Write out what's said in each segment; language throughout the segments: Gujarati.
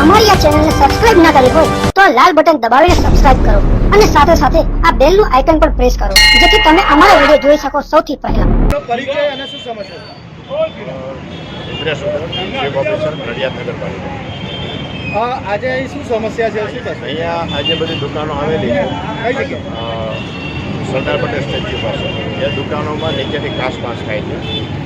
અમારી આ ચેનલને સબસ્ક્રાઇબ ના કરી હોય તો આ લાલ બટન દબાવીને સબસ્ક્રાઇબ કરો અને સાથે સાથે આ બેલનું આઇકન પણ પ્રેસ કરો જેથી તમે અમારા વીડિયો જોઈ શકો સૌથી પહેલા. પરિચય અને શું સમસ્યા ઇન્દ્રેશ ચીફ ઓફિસર નડિયાદ નગરપાલિકા અ, આજે શું સમસ્યા છે? શું અહીંયા આજે બધી દુકાનો આવેલી કઈ જગ્યાએ? અ, સરદાર પટેલ સ્ટેચ્યુ પાસે એ દુકાનોમાં નીચેથી ઘાસ પાસ ખાય છે.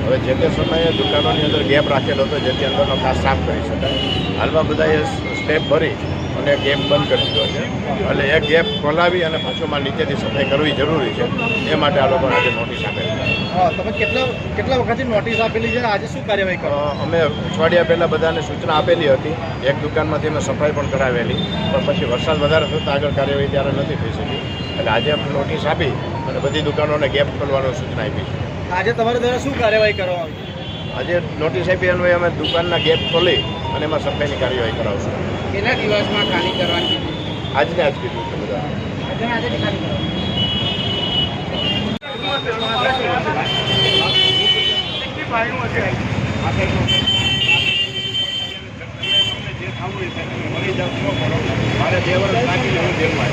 હવે જે તે સમયે દુકાનોની અંદર ગેપ રાખેલો હતો જેથી અંદરનો ઘાસ સાફ કરી શકાય. હાલમાં બધાએ સ્ટેપ ભરી અને ગેપ બંધ કરી દીધો છે. એટલે એ ગેપ ખોલાવી અને પાછોમાં નીચેથી સફાઈ કરવી જરૂરી છે. એ માટે આ લોકો આજે નોટિસ આપેલી છે. તમે કેટલા કેટલા વખતથી નોટિસ આપેલી છે? આજે શું કાર્યવાહી કરો? અમે અઠવાડિયા પહેલાં બધાને સૂચના આપેલી હતી. એક દુકાનમાંથી અમે સફાઈ પણ કરાવેલી. પણ પછી વરસાદ વધારે થતાં આગળ કાર્યવાહી ત્યારે નથી થઈ શકી. એટલે આજે નોટિસ આપી અને બધી દુકાનોને ગેપ ખોલવાનો સૂચના આપી છે આજે તમારા દ્વારા શું કાર્યવાહી કરવામાં આજે નોટિસ આપી અને અમે દુકાનના ગેપ ખોલી અને એમાં સફાઈની કાર્યવાહી કરાવશું કેટલા દિવસમાં ખાલી કરવાની આજને આજ કીધું છે બધા મારે બે વર્ષ બાકી હું જેલમાં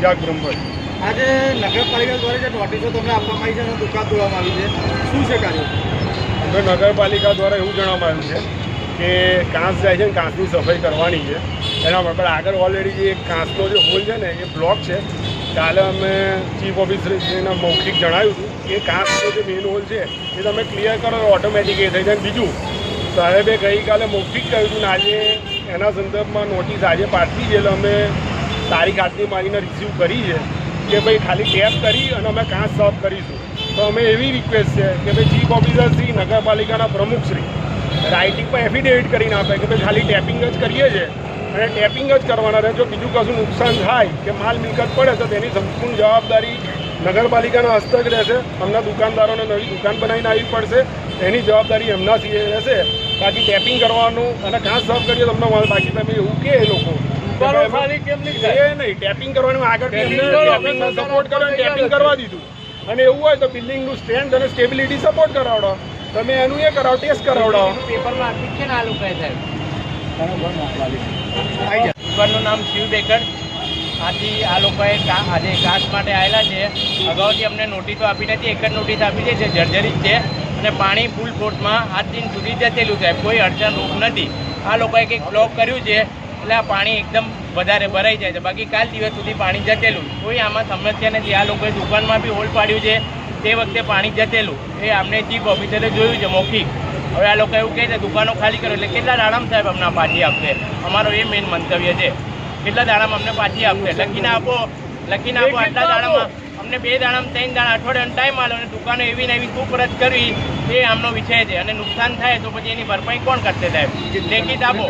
ચિરાગ બ્રહ્મભટ્ટ આજે નગરપાલિકા દ્વારા જે નોટિસો તમને આપવામાં આવી છે અને દુકાન તોડવામાં આવી છે. શું છે કાર્ય? અમે નગરપાલિકા દ્વારા એવું જણાવવામાં આવ્યું છે કે કાંસ જાય છે ને કાંસની સફાઈ કરવાની છે. એના માટે આગળ ઓલરેડી જે કાંસનો જે હોલ છે ને એ બ્લોક છે. કાલે અમે ચીફ ઓફિસરને મૌખિક જણાવ્યું હતું કે કાંસનો જે મેઇન હોલ છે એ તમે ક્લિયર કરો ઓટોમેટિક એ થઈ જાય. બીજું સાહેબે ગઈકાલે મૌખિક કહ્યું હતું ને આજે એના સંદર્ભમાં નોટિસ આજે પાઠવી છે એટલે અમે તારીખ આજની મારીને રિસીવ કરી છે કે ભાઈ ખાલી ટેપ કરી અને અમે કાં સર્વ કરીશું. તો અમે એવી રિક્વેસ્ટ છે કે ભાઈ ચીફ ઓફિસર શ્રી, નગરપાલિકાના પ્રમુખશ્રી રાઇટિંગ પર એફિડેવિટ કરીને આપે કે ભાઈ ખાલી ટેપિંગ જ કરીએ છીએ. અને ટેપિંગ જ કરવાના રહે. જો બીજું કશું નુકસાન થાય કે માલ મિલકત પડે તો તેની સંપૂર્ણ જવાબદારી નગરપાલિકાના હસ્તક રહેશે. અમના દુકાનદારોને નવી દુકાન બનાવીને આવી પડશે. એની જવાબદારી એમના રહેશે. બાકી ટેપિંગ કરવાનું અને કાં સર્વ કરીએ તો અમને વાંધો. બાકી તમે એવું કે એ લોકો. નહીં થાય? એ નહીં ટેપિંગ કરવાનું આગળ સપોર્ટ કરો ટેપિંગ કરવા દીધું. અને એવું હોય તો બિલ્ડિંગનું સ્ટ્રેન્થ અને સ્ટેબિલિટી સપોર્ટ કરાવડો. તમે એનું એ કરાવો ટેસ્ટ કરાવડો. પેપરમાં આપ્યું છે ને આ લોકોએ સાહેબ? દુકાનનું નામ શિવ બેકર. આથી આ લોકોએ આજે કાચ માટે આવેલા છે. અગાઉથી અમને નોટિસો આપી નથી એક જ નોટિસ આપી છે જે જર્જરિત છે. અને પાણી ફૂલ ફોર્ટમાં આજ દિન સુધી જતેલું છે. કોઈ અડચણ રૂપ નથી. આ લોકોએ કંઈક બ્લોક કર્યું છે. એટલે આ પાણી એકદમ વધારે ભરાઈ જાય છે. બાકી કાલ દિવસ સુધી પાણી જતેલું. કોઈ આમાં સમસ્યા નથી. આ લોકોએ દુકાનમાં બી હોલ પાડ્યું છે. તે વખતે પાણી જતેલું. એ અમને ચીફ ઓફિસરે જોયું છે મૌખિક. હવે આ લોકો એવું કહે છે દુકાનો ખાલી કરો. એટલે કેટલા દાડામ સાહેબ અમને પાછી આપશે? અમારો એ મેઇન મંતવ્ય છે. કેટલા દાડામાં અમને પાછી આપશે? લખીને આપો. લખીને આપો. આટલા દાડામાં અમને બે દાણા ત્રણ દાણા અઠવાડિયાનો ટાઈમ આલો અને દુકાનો એવી ને એવી સુપરત કરવી એ આમનો વિષય છે. અને નુકસાન થાય તો પછી એની ભરપાઈ કોણ કરશે સાહેબ? લેખિત આપો.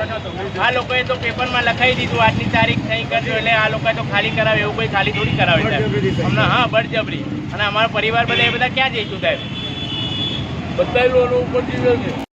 આ લોકોએ તો પેપરમાં લખાઈ દીધું આજની તારીખ નહીં કરજો એટલે આ લોકોએ તો ખાલી કરાવે એવું કોઈ ખાલી થોડી કરાવે સાહેબ. થઈ. હમણાં હા બળજબરી. અને અમારો પરિવાર બધા એ બધા ક્યાં જઈશું સાહેબ? બધા લોનો ઉપર જીવે છે.